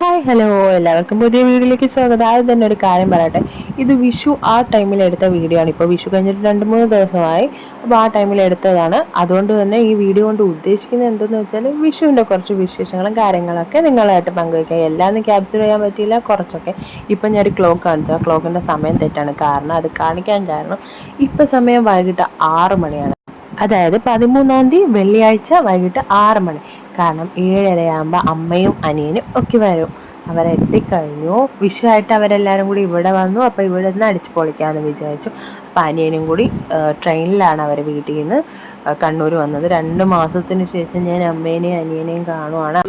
Hi hello എല്ലാവർക്കും പുതിയ വീഡിയോയിലേക്ക് സ്വാഗതം. ആദ്യം തന്നെ ഒരു കാര്യം പറയട്ടെ. ഇത് വിഷു ആ ടൈമിൽ എടുത്ത വീഡിയോ ആണ്. ഇപ്പോൾ വിഷു കഴിഞ്ഞിട്ട് രണ്ട് മൂന്ന് ദിവസമായി. അപ്പോൾ ആ ടൈമിൽ എടുത്തതാണ്. അതുകൊണ്ട് തന്നെ ഈ വീഡിയോ കൊണ്ട് ഉദ്ദേശിക്കുന്നത് എന്തെന്ന് വെച്ചാൽ വിഷുവിന്റെ കുറച്ച് വിശേഷങ്ങളും കാര്യങ്ങളൊക്കെ നിങ്ങളായിട്ട് പങ്കുവയ്ക്കുക എല്ലാം ക്യാപ്ചർ ചെയ്യാൻ പറ്റിയില്ല. കുറച്ചൊക്കെ ഇപ്പം ഞാനൊരു ക്ലോക്ക് കാണിച്ചു. ആ ക്ലോക്കിന്റെ സമയം തെറ്റാണ്. കാരണം അത് കാണിക്കാൻ കാരണം ഇപ്പം സമയം വൈകിട്ട് ആറ് മണിയാണ്. അതായത് പതിമൂന്നാം തീയതി വെള്ളിയാഴ്ച വൈകിട്ട് ആറ് മണി. കാരണം ഏഴരയാകുമ്പോൾ അമ്മയും അനിയനും ഒക്കെ വരും. അവരെത്തിക്കഴിഞ്ഞു വിഷുവായിട്ട് അവരെല്ലാവരും കൂടി ഇവിടെ വന്നു. അപ്പോൾ ഇവിടെ നിന്ന് അടിച്ചു പൊളിക്കാമെന്ന് വിചാരിച്ചു. അപ്പം അനിയനും കൂടി ട്രെയിനിലാണ് അവർ വീട്ടിൽ നിന്ന് കണ്ണൂർ വന്നത്. രണ്ട് മാസത്തിന് ശേഷം ഞാൻ അമ്മേനെയും അനിയനെയും കാണുവാണ്.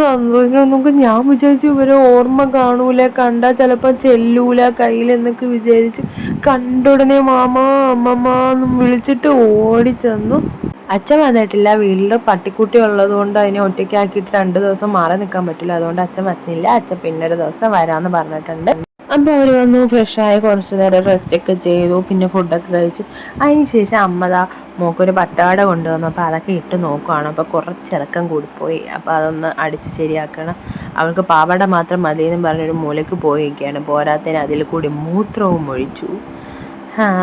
സന്തോഷം നമുക്ക് ഞാൻ വിചാരിച്ചു ഇവരെ ഓർമ്മ കാണൂല കണ്ടാ ചിലപ്പോൾ ചെല്ലൂല കയ്യിൽ എന്നൊക്കെ വിചാരിച്ച് കണ്ടുടനെ മാമ അമ്മമ്മ എന്നും വിളിച്ചിട്ട് ഓടിച്ചെന്നു അച്ഛൻ വന്നിട്ടില്ല വീട്ടിൽ പട്ടിക്കുട്ടി ഉള്ളത് കൊണ്ട് അതിനെ ഒറ്റയ്ക്കാക്കിയിട്ട് രണ്ട് ദിവസം മാറി നിൽക്കാൻ പറ്റില്ല. അതുകൊണ്ട് അച്ഛൻ വന്നില്ല അച്ഛൻ പിന്നൊരു ദിവസം വരാമെന്ന് പറഞ്ഞിട്ടുണ്ട്. അപ്പോൾ അവർ വന്നു ഫ്രഷായി കുറച്ച് നേരം റെസ്റ്റ് ഒക്കെ ചെയ്തു പിന്നെ ഫുഡൊക്കെ കഴിച്ചു. അതിന് ശേഷം അമ്മതാ മോക്കൊരു പട്ടാട കൊണ്ടുവന്നു. അപ്പോൾ അതൊക്കെ ഇട്ട് നോക്കുവാണ്. അപ്പോൾ കുറച്ചിറക്കം കൂടിപ്പോയി. അപ്പോൾ അതൊന്ന് അടിച്ച് ശരിയാക്കണം. അവൾക്ക് പാവട മാത്രം മതിയെന്ന് പറഞ്ഞൊരു മൂലയ്ക്ക് പോയിരിക്കുകയാണ്. പോരാത്തതിന് അതിൽ കൂടി മൂത്രവും ഒഴിച്ചു.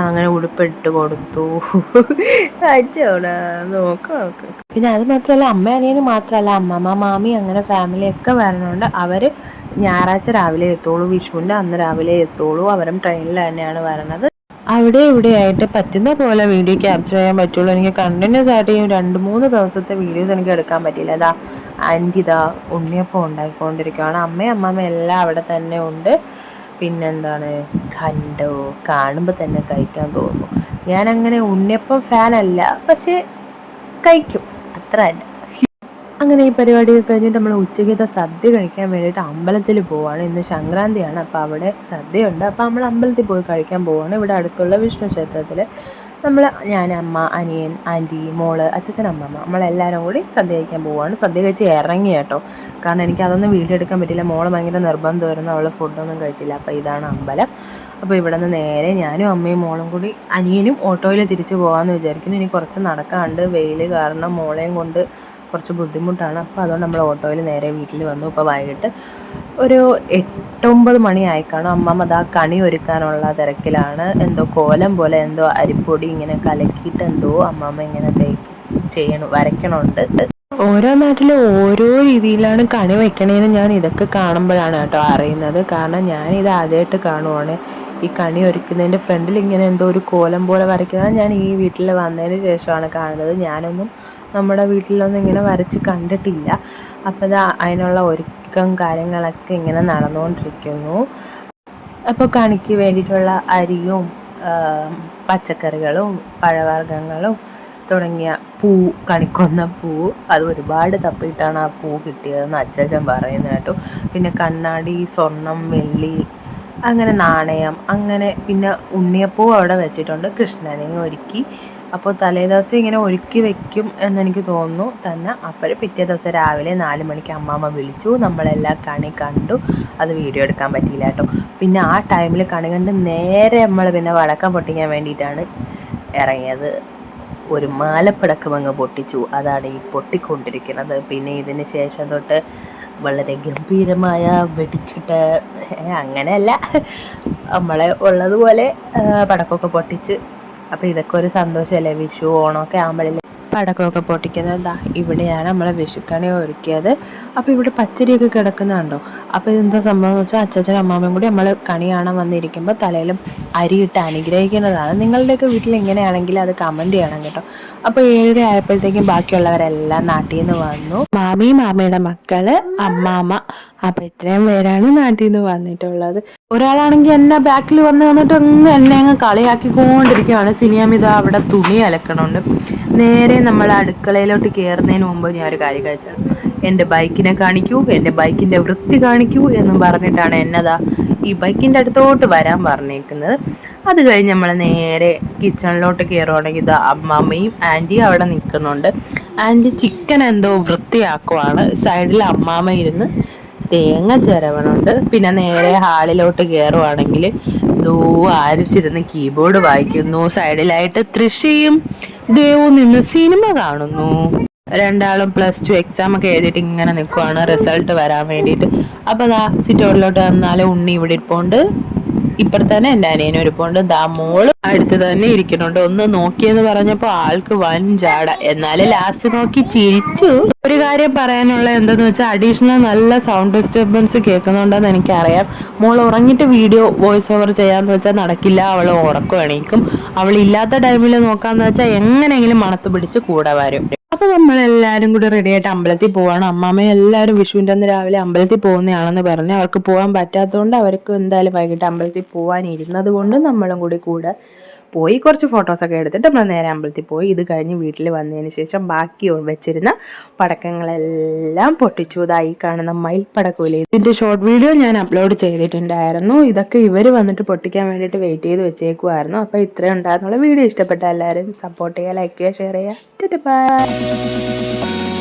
അങ്ങനെ ഉടുപ്പിട്ട് കൊടുത്തു. നോക്ക പിന്നെ അത് മാത്രമല്ല അമ്മ അനിയന് മാത്രമല്ല അമ്മമ്മ മാമി അങ്ങനെ ഫാമിലി ഒക്കെ വരണോണ്ട് അവർ ഞായറാഴ്ച രാവിലെ എത്തുള്ളൂ വിഷുവിന്റെ അന്ന് രാവിലെ എത്തുള്ളൂ അവരും ട്രെയിനിൽ തന്നെയാണ് വരണത്. അവിടെ ഇവിടെയായിട്ട് പറ്റുന്ന പോലെ വീഡിയോ ക്യാപ്ചർ ചെയ്യാൻ പറ്റുള്ളൂ. എനിക്ക് കണ്ടിന്യൂസ് ആയിട്ട് ഈ രണ്ട് മൂന്ന് ദിവസത്തെ വീഡിയോസ് എനിക്ക് എടുക്കാൻ പറ്റിയില്ല. അതാ ആന്റി ഇതാ ഉണ്ണിയപ്പം ഉണ്ടായിക്കൊണ്ടിരിക്കുകയാണ് അമ്മയും അമ്മമ്മ എല്ലാം അവിടെ തന്നെ ഉണ്ട്. പിന്നെന്താണ്? കണ്ടോ? കാണുമ്പോൾ തന്നെ കഴിക്കാൻ തോന്നും. ഞാനങ്ങനെ ഉണ്ണിയപ്പം ഫാനല്ല പക്ഷേ കഴിക്കും. അത്ര തന്നെ. അങ്ങനെ ഈ പരിപാടിയൊക്കെ കഴിഞ്ഞിട്ട് നമ്മൾ ഉച്ചയ്ക്കത്തെ സദ്യ കഴിക്കാൻ വേണ്ടിയിട്ട് അമ്പലത്തിൽ പോവാണ്. ഇന്ന് സംക്രാന്തിയാണ് അപ്പോൾ അവിടെ സദ്യയുണ്ട്. അപ്പോൾ നമ്മൾ അമ്പലത്തിൽ പോയി കഴിക്കാൻ പോവാണ്. ഇവിടെ അടുത്തുള്ള വിഷ്ണു ക്ഷേത്രത്തിൽ നമ്മൾ ഞാൻ അമ്മ അനിയൻ ആന്റി മോൾ അച്ഛൻ അമ്മമ്മ നമ്മളെല്ലാവരും കൂടി സദ്യ കഴിക്കാൻ പോവുകയാണ് സദ്യ കഴിച്ച് ഇറങ്ങി കേട്ടോ. കാരണം എനിക്ക് അതൊന്നും വീഡിയോ എടുക്കാൻ പറ്റില്ല. മോൾ ഭയങ്കര നിർബന്ധമായിരുന്നു അവൾ ഫുഡൊന്നും കഴിച്ചില്ല. അപ്പോൾ ഇതാണ് അമ്പലം. അപ്പോൾ ഇവിടെ നിന്ന് നേരെ ഞാനും അമ്മയും മോളും കൂടി അനിയനും ഓട്ടോയിൽ തിരിച്ചു പോകാമെന്ന് വിചാരിക്കുന്നു. ഇനി കുറച്ച് നടക്കാണ്ട് വെയിൽ കാരണം മോളെയും കൊണ്ട് കുറച്ച് ബുദ്ധിമുട്ടാണ്. അപ്പോൾ അതുകൊണ്ട് നമ്മൾ ഓട്ടോയിൽ നേരെ വീട്ടിൽ വന്നു. ഇപ്പോൾ വൈകിട്ട് ഒരു എട്ടൊമ്പത് മണിയായി കാണും അമ്മമ്മ ആ കണി ഒരുക്കാനുള്ള തിരക്കിലാണ്. എന്തോ കോലം പോലെ എന്തോ അരിപ്പൊടി ഇങ്ങനെ കലക്കിയിട്ട് എന്തോ അമ്മമ്മ ഇങ്ങനെ തേക്ക് ചെയ്യണം വരയ്ക്കണുണ്ട്. ഓരോ നാട്ടിലും ഓരോ രീതിയിലാണ് കണി വയ്ക്കണേന്ന് ഞാൻ ഇതൊക്കെ കാണുമ്പോഴാണ് കേട്ടോ അറിയുന്നത്. കാരണം ഞാൻ ഇത് ആദ്യമായിട്ട് കാണുവാണ്. ഈ കണി ഒരുക്കുന്നതിന്റെ ഫ്രണ്ടിൽ ഇങ്ങനെ എന്തോ ഒരു കോലം പോലെ വരയ്ക്കുന്നത് ഞാൻ ഈ വീട്ടിൽ വന്നതിന് ശേഷമാണ് കാണുന്നത്. ഞാനൊന്നും നമ്മുടെ വീട്ടിലൊന്നും ഇങ്ങനെ വരച്ച് കണ്ടിട്ടില്ല. അപ്പോൾ ഇത് അതിനുള്ള ഒരുക്കം കാര്യങ്ങളൊക്കെ ഇങ്ങനെ നടന്നുകൊണ്ടിരിക്കുന്നു. അപ്പോൾ കണിക്ക് വേണ്ടിയിട്ടുള്ള അരിയും പച്ചക്കറികളും പഴവർഗങ്ങളും തുടങ്ങിയ പൂ കണിക്കൊന്ന പൂ അത് ഒരുപാട് തപ്പിയിട്ടാണ് ആ പൂ കിട്ടിയതെന്ന് അച്ചാച്ചൻ പറയുന്നത് കേട്ടോ. പിന്നെ കണ്ണാടി സ്വർണം വെള്ളി അങ്ങനെ നാണയം അങ്ങനെ പിന്നെ ഉണ്ണിയപ്പൂ അവിടെ വെച്ചിട്ടുണ്ട്. കൃഷ്ണനെയും ഒരുക്കി. അപ്പോൾ തലേ ദിവസം ഇങ്ങനെ ഒരുക്കി വെക്കും എന്നെനിക്ക് തോന്നുന്നു. തന്നെ അപ്പോൾ പിറ്റേ ദിവസം രാവിലെ നാല് മണിക്ക് അമ്മാമ്മ വിളിച്ചു. നമ്മളെല്ലാം കണി കണ്ടു. അത് വീഡിയോ എടുക്കാൻ പറ്റിയില്ല കേട്ടോ. പിന്നെ ആ ടൈമിൽ കണി കണ്ട് നേരെ നമ്മൾ പിന്നെ വടക്കം പൊട്ടിക്കാൻ വേണ്ടിയിട്ടാണ് ഇറങ്ങിയത്. ഒരു മാലപ്പടക്കം അങ്ങ് പൊട്ടിച്ചു. അതാണ് ഈ പൊട്ടിക്കൊണ്ടിരിക്കുന്നത്. പിന്നെ ഇതിന് ശേഷം തൊട്ട് വളരെ ഗംഭീരമായ വെടിക്കെട്ട്. അങ്ങനെയല്ല. നമ്മളെ ഉള്ളതുപോലെ പടക്കമൊക്കെ പൊട്ടിച്ച്. അപ്പോൾ ഇതൊക്കെ ഒരു സന്തോഷമല്ലേ? വിഷു ഓണമൊക്കെ ആകുമ്പോഴല്ലേ പടക്കമൊക്കെ പൊട്ടിക്കുന്നത്. എന്താ ഇവിടെയാണ് നമ്മളെ വിഷുക്കണി ഒരുക്കിയത്. അപ്പോൾ ഇവിടെ പച്ചരിയൊക്കെ കിടക്കുന്നുണ്ടോ? അപ്പോൾ ഇതെന്താ സംഭവം എന്ന് വെച്ചാൽ അച്ഛനും അമ്മാമ്മയും കൂടി നമ്മൾ കണി കാണാൻ വന്നിരിക്കുമ്പോൾ തലയിലും അരിയിട്ട് അനുഗ്രഹിക്കുന്നതാണ്. നിങ്ങളുടെയൊക്കെ വീട്ടിൽ എങ്ങനെയാണെങ്കിൽ അത് കമന്റ് ചെയ്യണം കേട്ടോ. അപ്പോൾ ഏഴര ആയപ്പോഴത്തേക്കും ബാക്കിയുള്ളവരെല്ലാം നാട്ടിൽ നിന്ന് വന്നു. മാമി മാമയുടെ മക്കൾ അമ്മാമ്മ. അപ്പോൾ ഇത്രയും പേരാണ് നാട്ടിൽ നിന്ന് വന്നിട്ടുള്ളത്. ഒരാളാണെങ്കിൽ എന്നെ ബാക്കിൽ വന്ന് വന്നിട്ട് അങ്ങ് എന്നെ അങ്ങ് കളിയാക്കിക്കൊണ്ടിരിക്കുകയാണ് സിനിയാമിത അവിടെ തുണി അലക്കണുണ്ട്. നേരെ നമ്മൾ അടുക്കളയിലോട്ട് കയറുന്നതിന് മുമ്പ് ഞാൻ ഒരു കാര്യം കഴിച്ചത് എന്റെ ബൈക്കിനെ കാണിക്കൂ എന്റെ ബൈക്കിന്റെ വൃത്തി കാണിക്കൂ എന്നും പറഞ്ഞിട്ടാണ് എന്നതാ ഈ ബൈക്കിന്റെ അടുത്തോട്ട് വരാൻ പറഞ്ഞേക്കുന്നത്. അത് കഴിഞ്ഞ് നമ്മൾ നേരെ കിച്ചണിലോട്ട് കയറുവാണെങ്കിൽ ഇത് അമ്മാമ്മയും ആന്റിയും അവിടെ നിൽക്കുന്നുണ്ട്. ആന്റി ചിക്കൻ എന്തോ വൃത്തിയാക്കുവാണ്. സൈഡിൽ അമ്മാമ്മ ഇരുന്ന് തേങ്ങ ചിരവണുണ്ട്. പിന്നെ നേരെ ഹാളിലോട്ട് കയറുവാണെങ്കിൽ ദൂ ആരിച്ചിരുന്ന് കീബോർഡ് വായിക്കുന്നു. സൈഡിലായിട്ട് തൃശയും ദേവു നിന്ന് സിനിമ കാണുന്നു. രണ്ടാളും പ്ലസ് ടു എക്സാം ഒക്കെ എഴുതിയിട്ട് ഇങ്ങനെ നിൽക്കുവാണ് റിസൾട്ട് വരാൻ വേണ്ടിയിട്ട്. അപ്പൊ ദാ സിറ്റോറിലോട്ട് വന്നാലും ഉണ്ണി ഇവിടെ ഇരിപ്പുണ്ട്. ഇപ്പൊ തന്നെ എന്റെ അനിയനും ഇരിപ്പുണ്ട്. ദാ മോൾ അടുത്ത് തന്നെ ഇരിക്കണുണ്ട് ഒന്ന് നോക്കിയെന്ന് പറഞ്ഞപ്പോ ആൾക്ക് വൻ ജാട. എന്നാലും ലാസ്റ്റ് നോക്കി ചിരിച്ചു. ഒരു കാര്യം പറയാനുള്ള എന്തെന്ന് വെച്ചാൽ അഡീഷണൽ നല്ല സൗണ്ട് ഡിസ്റ്റർബൻസ് കേൾക്കുന്നുണ്ടെന്ന് എനിക്കറിയാം. മോൾ ഉറങ്ങിട്ട് വീഡിയോ വോയിസ് ഓവർ ചെയ്യാന്ന് വെച്ചാൽ നടക്കില്ല. അവൾ ഉറക്കം എണീക്കും. അവൾ ഇല്ലാത്ത ടൈമിൽ നോക്കാന്ന് വെച്ചാൽ എങ്ങനെയെങ്കിലും മണത്ത് പിടിച്ച് കൂടെ വരും. അപ്പൊ നമ്മൾ എല്ലാരും കൂടി റെഡി ആയിട്ട് അമ്പലത്തിൽ പോവാണ്. അമ്മാമ്മയും എല്ലാവരും വിഷുവിന്റെ അന്ന് രാവിലെ അമ്പലത്തിൽ പോകുന്നതാണെന്ന് പറഞ്ഞ് അവർക്ക് പോകാൻ പറ്റാത്തതുകൊണ്ട് അവർക്ക് എന്തായാലും വൈകിട്ട് അമ്പലത്തിൽ പോകാൻ ഇരുന്നത് കൊണ്ട് നമ്മളും കൂടി കൂടെ പോയി. കുറച്ച് ഫോട്ടോസൊക്കെ എടുത്തിട്ട് നമ്മൾ നേരെ അമ്പലത്തിൽ പോയി. ഇത് കഴിഞ്ഞ് വീട്ടിൽ വന്നതിന് ശേഷം ബാക്കി വെച്ചിരുന്ന പടക്കങ്ങളെല്ലാം പൊട്ടിച്ചു. ഇതായി കാണുന്ന മയിൽ പടക്കൂലേ ഇതിന്റെ ഷോർട്ട് വീഡിയോ ഞാൻ അപ്ലോഡ് ചെയ്തിട്ടുണ്ടായിരുന്നു. ഇതൊക്കെ ഇവർ വന്നിട്ട് പൊട്ടിക്കാൻ വേണ്ടിയിട്ട് വെയിറ്റ് ചെയ്ത് വെച്ചേക്കുമായിരുന്നു അപ്പോൾ ഇത്രയും ഉണ്ടായിരുന്നുള്ള. വീഡിയോ ഇഷ്ടപ്പെട്ട എല്ലാവരും സപ്പോർട്ട് ചെയ്യുക ലൈക്ക് ചെയ്യുക ഷെയർ ചെയ്യുക. ബൈ